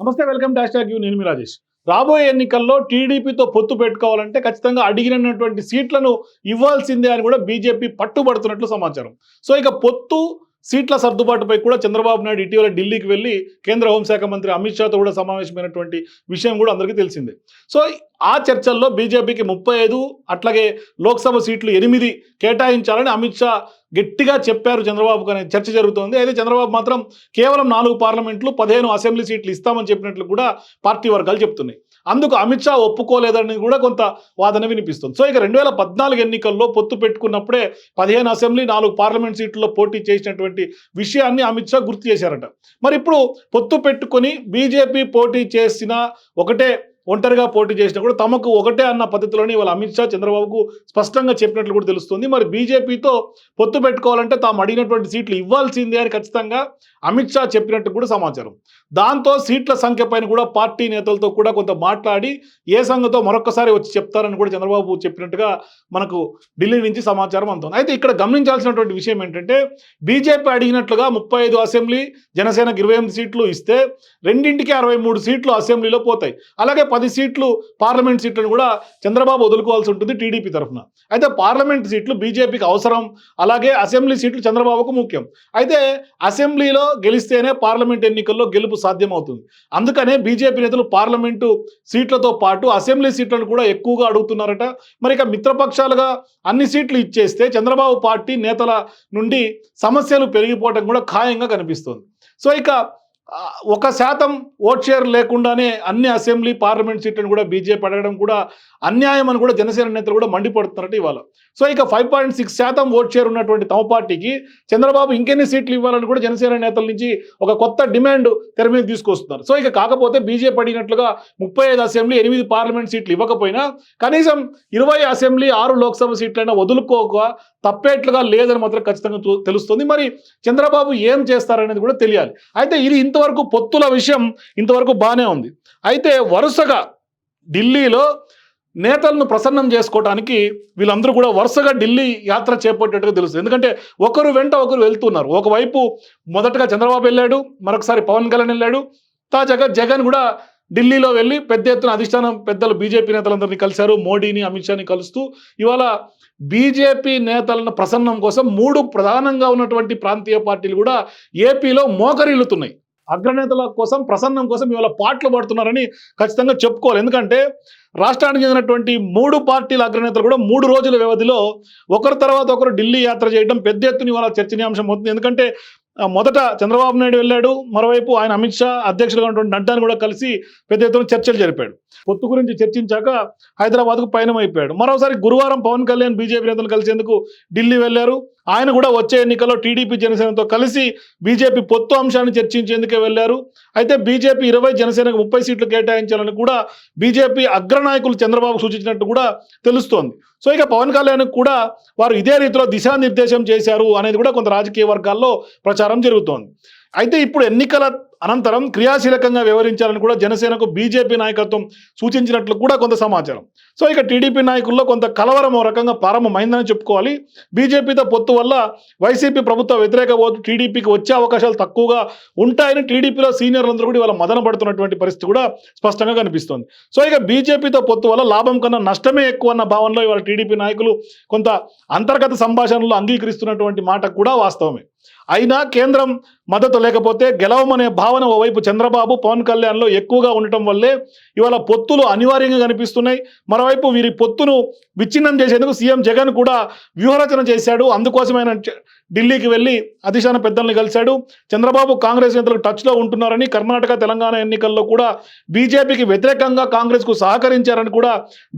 నమస్తే welcome dash tag you. నేను మీ రాజేష్. రాబోయే ఎన్నికల్లో టీడీపీతో పొత్తు పెట్టుకోవాలంటే ఖచ్చితంగా అడిగినటువంటి సీట్లను ఇవ్వాల్సిందే అని కూడా బీజేపీ పట్టుబడుతున్నట్లు సమాచారం. సో ఇక పొత్తు సీట్ల సర్దుబాటుపై కూడా చంద్రబాబు నాయుడు ఇటీవల ఢిల్లీకి వెళ్ళి కేంద్ర హోంశాఖ మంత్రి అమిత్ షాతో కూడా సమావేశమైనటువంటి విషయం కూడా అందరికీ తెలిసిందే. సో ఆ చర్చల్లో బీజేపీకి ముప్పై ఐదు అట్లాగే లోక్సభ సీట్లు ఎనిమిది కేటాయించాలని అమిత్ షా గట్టిగా చెప్పారు చంద్రబాబుకు అనే చర్చ జరుగుతోంది. అయితే చంద్రబాబు మాత్రం కేవలం నాలుగు పార్లమెంట్లు పదిహేను అసెంబ్లీ సీట్లు ఇస్తామని చెప్పినట్లు కూడా పార్టీ వర్గాలు చెప్తున్నాయి. అందుకు అమిత్ షా ఒప్పుకోలేదని కూడా కొంత వాదన వినిపిస్తుంది. సో ఇక రెండు వేల పద్నాలుగు ఎన్నికల్లో పొత్తు పెట్టుకున్నప్పుడే పదిహేను అసెంబ్లీ నాలుగు పార్లమెంట్ సీట్లలో పోటీ చేసినటువంటి విషయాన్ని అమిత్ షా గుర్తు చేశారట. మరి ఇప్పుడు పొత్తు పెట్టుకొని బీజేపీ పోటీ చేసిన ఒకటే ఒంటరిగా పోటీ చేసినా కూడా తమకు ఒకటే అన్న పద్ధతిలోనే ఇవాళ అమిత్ షా చంద్రబాబుకు స్పష్టంగా చెప్పినట్లు కూడా తెలుస్తుంది. మరి బీజేపీతో పొత్తు పెట్టుకోవాలంటే తాము అడిగినటువంటి సీట్లు ఇవ్వాల్సిందే అని ఖచ్చితంగా అమిత్ షా చెప్పినట్టు కూడా సమాచారం. దాంతో సీట్ల సంఖ్య పైన కూడా పార్టీ నేతలతో కూడా కొంత మాట్లాడి ఏ సంఘతో మరొకసారి వచ్చి చెప్తారని కూడా చంద్రబాబు చెప్పినట్టుగా మనకు ఢిల్లీ నుంచి సమాచారం అందుతుంది. అయితే ఇక్కడ గమనించాల్సినటువంటి విషయం ఏంటంటే బీజేపీ అడిగినట్లుగా ముప్పై ఐదు అసెంబ్లీ జనసేనకు ఇరవై ఎనిమిది సీట్లు ఇస్తే రెండింటికి అరవై మూడు సీట్లు అసెంబ్లీలో పోతాయి. అలాగే పది సీట్లు పార్లమెంట్ సీట్లను కూడా చంద్రబాబు వదులుకోవాల్సి ఉంటుంది టీడీపీ తరఫున. అయితే పార్లమెంట్ సీట్లు బీజేపీకి అవసరం అలాగే అసెంబ్లీ సీట్లు చంద్రబాబుకు ముఖ్యం. అయితే అసెంబ్లీలో గెలిస్తేనే పార్లమెంట్ ఎన్నికల్లో గెలుపు సాధ్యమవుతుంది. అందుకనే బీజేపీ నేతలు పార్లమెంటు సీట్లతో పాటు అసెంబ్లీ సీట్లను కూడా ఎక్కువగా అడుగుతున్నారట. మరి ఇక మిత్రపక్షాలుగా అన్ని సీట్లు ఇచ్చేస్తే చంద్రబాబు పార్టీ నేతల నుండి సమస్యలు పెరిగిపోవడం కూడా ఖాయంగా కనిపిస్తుంది. సో ఇక ఒక శాతం ఓట్ షేర్ లేకుండానే అన్ని అసెంబ్లీ పార్లమెంట్ సీట్లను కూడా బీజేపీ అడగడం కూడా అన్యాయం అని కూడా జనసేన నేతలు కూడా మండిపడుతున్నారట ఇవాళ. సో ఇక ఫైవ్ పాయింట్ సిక్స్ శాతం ఓట్ షేర్ ఉన్నటువంటి తమ పార్టీకి చంద్రబాబు ఇంకెన్ని సీట్లు ఇవ్వాలని కూడా జనసేన నేతల నుంచి ఒక కొత్త డిమాండ్ తెర మీద తీసుకొస్తున్నారు. సో ఇక కాకపోతే బీజేపీ అడిగినట్లుగా ముప్పై ఐదు అసెంబ్లీ ఎనిమిది పార్లమెంట్ సీట్లు ఇవ్వకపోయినా కనీసం ఇరవై అసెంబ్లీ ఆరు లోక్సభ సీట్లైనా వదులుకోక తప్పేట్లుగా లేదని మాత్రం ఖచ్చితంగా తెలుస్తుంది. మరి చంద్రబాబు ఏం చేస్తారనేది కూడా తెలియాలి. అయితే ఇది ఇంత ఇంతవరకు పొత్తుల విషయం ఇంతవరకు బాగానే ఉంది. అయితే వరుసగా ఢిల్లీలో నేతలను ప్రసన్నం చేసుకోవడానికి వీళ్ళందరూ కూడా వరుసగా ఢిల్లీ యాత్ర చేపట్టేట్టుగా తెలుస్తుంది. ఎందుకంటే ఒకరు వెంట ఒకరు వెళ్తున్నారు. ఒకవైపు మొదటగా చంద్రబాబు వెళ్ళాడు మరొకసారి పవన్ కళ్యాణ్ వెళ్ళాడు. తాజాగా జగన్ కూడా ఢిల్లీలో వెళ్ళి పెద్ద ఎత్తున అధిష్టానం పెద్దలు బీజేపీ నేతలందరినీ కలిశారు మోడీని అమిత్ షాని కలుస్తూ. ఇవాళ బీజేపీ నేతలను ప్రసన్నం కోసం మూడు ప్రధానంగా ఉన్నటువంటి ప్రాంతీయ పార్టీలు కూడా ఏపీలో మోకరిల్లుతున్నాయి. అగ్రనేతల కోసం ప్రసన్నం కోసం ఇవాళ పాటలు పడుతున్నారని ఖచ్చితంగా చెప్పుకోవాలి. ఎందుకంటే రాష్ట్రానికి చెందినటువంటి మూడు పార్టీల అగ్రనేతలు కూడా మూడు రోజుల వ్యవధిలో ఒకరి తర్వాత ఒకరు ఢిల్లీ యాత్ర చేయడం పెద్ద ఎత్తున ఇవాళ చర్చనీయాంశం అవుతుంది. ఎందుకంటే మొదట చంద్రబాబు నాయుడు వెళ్ళాడు మరోవైపు ఆయన అమిత్ షా అధ్యక్షులుగా ఉన్నటువంటి నడ్డాని కూడా కలిసి పెద్ద ఎత్తున చర్చలు జరిపాడు. పొత్తు గురించి చర్చించాక హైదరాబాద్కు పయనం అయిపోయాడు మరోసారి గురువారం పవన్ కళ్యాణ్ బీజేపీ నేతలు కలిసేందుకు ఢిల్లీ వెళ్ళారు. ఆయన కూడా వచ్చే ఎన్నికల్లో టీడీపీ జనసేనతో కలిసి బీజేపీ పొత్తు అంశాన్ని చర్చించేందుకే వెళ్ళారు. అయితే బీజేపీ ఇరవై జనసేనకు ముప్పై సీట్లు కేటాయించాలని కూడా బీజేపీ అగ్రనాయకులు చంద్రబాబు సూచించినట్టు కూడా తెలుస్తోంది. సో ఇక పవన్ కళ్యాణ్ కూడా వారు ఇదే రీతిలో దిశానిర్దేశం చేశారు అనేది కూడా కొంత రాజకీయ వర్గాల్లో ప్రచారం జరుగుతోంది. అయితే ఇప్పుడు ఎన్నికల అనంతరం క్రియాశీలకంగా వ్యవహరించాలని కూడా జనసేనకు బీజేపీ నాయకత్వం సూచించినట్లు కూడా కొంత సమాచారం. సో ఇక టీడీపీ నాయకుల్లో కొంత కలవరం ఓ రకంగా ప్రారంభమైందని చెప్పుకోవాలి. బీజేపీతో పొత్తు వల్ల వైసీపీ ప్రభుత్వ వ్యతిరేక ఓటు టీడీపీకి వచ్చే అవకాశాలు తక్కువగా ఉంటాయని టీడీపీలో సీనియర్లందరూ కూడా ఇవాళ మదన పడుతున్నటువంటి పరిస్థితి కూడా స్పష్టంగా కనిపిస్తోంది. సో ఇక బీజేపీతో పొత్తు వల్ల లాభం కన్నా నష్టమే ఎక్కువ అన్న భావనలో ఇవాళ టీడీపీ నాయకులు కొంత అంతర్గత సంభాషణలు అంగీకరిస్తున్నటువంటి మాట కూడా వాస్తవమే. అయినా కేంద్రం మద్దతు లేకపోతే గెలవమనే భావన ఓవైపు చంద్రబాబు పవన్ కళ్యాణ్లో ఎక్కువగా ఉండటం వల్లే ఇవాళ పొత్తులు అనివార్యంగా కనిపిస్తున్నాయి. మరోవైపు వీరి పొత్తును విచ్ఛిన్నం చేసేందుకు సీఎం జగన్ కూడా వ్యూహరచన చేశాడు. అందుకోసమైన ఢిల్లీకి వెళ్ళి అధిష్టాన పెద్దల్ని కలిశాడు. చంద్రబాబు కాంగ్రెస్ నేతలకు టచ్లో ఉంటున్నారని కర్ణాటక తెలంగాణ ఎన్నికల్లో కూడా బీజేపీకి వ్యతిరేకంగా కాంగ్రెస్కు సహకరించారని కూడా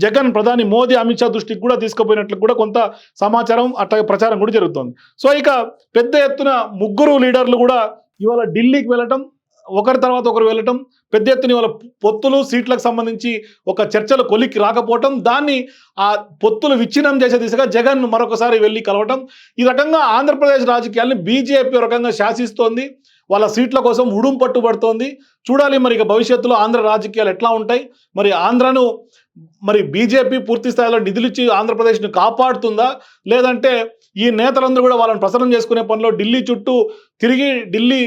జగన్ ప్రధాని మోదీ అమిత్ షా దృష్టికి కూడా తీసుకుపోయినట్లు కూడా కొంత సమాచారం అట్లాగే ప్రచారం కూడా జరుగుతోంది. సో ఇక పెద్ద ఎత్తున ముగ్గురు లీడర్లు కూడా ఇవాళ ఢిల్లీకి వెళ్ళటం ఒకరి తర్వాత ఒకరు వెళ్ళటం పెద్ద ఎత్తున ఇవాళ పొత్తులు సీట్లకు సంబంధించి ఒక చర్చలు కొలిక్కి రాకపోవటం దాన్ని ఆ పొత్తులు విచ్ఛిన్నం చేసే దిశగా జగన్ మరొకసారి వెళ్ళి కలవటం. ఈ రకంగా ఆంధ్రప్రదేశ్ రాజకీయాల్ని బీజేపీ రకంగా శాసిస్తోంది. వాళ్ళ సీట్ల కోసం ఉడుం పట్టుబడుతోంది చూడాలి మరి ఇక భవిష్యత్తులో ఆంధ్ర రాజకీయాలు ఎట్లా ఉంటాయి. మరి ఆంధ్రను మరి బీజేపీ పూర్తి స్థాయిలో నిధులిచ్చి ఆంధ్రప్రదేశ్ను కాపాడుతుందా? లేదంటే ఈ నేతలందరూ కూడా వాళ్ళని ప్రసన్నం చేసుకునే పనిలో ఢిల్లీ చుట్టూ తిరిగి ఢిల్లీ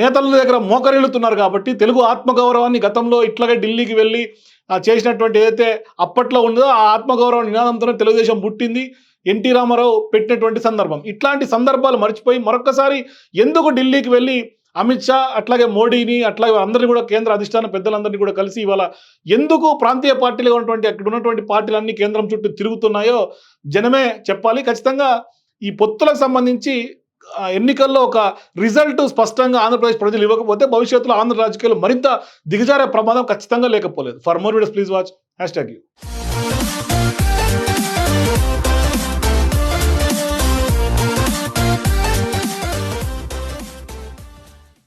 నేతల దగ్గర మోకరిల్లుతున్నారు కాబట్టి తెలుగు ఆత్మగౌరవాన్ని గతంలో ఇట్లాగే ఢిల్లీకి వెళ్ళి చేసినటువంటి ఏదైతే అప్పట్లో ఉన్నదో ఆ ఆత్మగౌరవ నినాదంతోనే తెలుగుదేశం పుట్టింది. ఎన్టీ రామారావు పెట్టినటువంటి సందర్భం. ఇట్లాంటి సందర్భాలు మర్చిపోయి మరొకసారి ఎందుకు ఢిల్లీకి వెళ్ళి అమిత్ షా అట్లాగే మోడీని అట్లాగే అందరినీ కూడా కేంద్ర అధిష్టాన పెద్దలందరినీ కూడా కలిసి ఇవాళ ఎందుకు ప్రాంతీయ పార్టీలుగా ఉన్నటువంటి అక్కడ ఉన్నటువంటి పార్టీలన్నీ కేంద్రం చుట్టూ తిరుగుతున్నాయో జనమే చెప్పాలి. ఖచ్చితంగా ఈ పొత్తులకు సంబంధించి ఎన్నికల్లో ఒక రిజల్ట్ స్పష్టంగా ఆంధ్రప్రదేశ్ ప్రజలు ఇవ్వకపోతే భవిష్యత్తులో ఆంధ్ర రాజకీయాలు మరింత దిగజారే ప్రమాదం ఖచ్చితంగా లేకపోలేదు. For more videos please watch hashtag you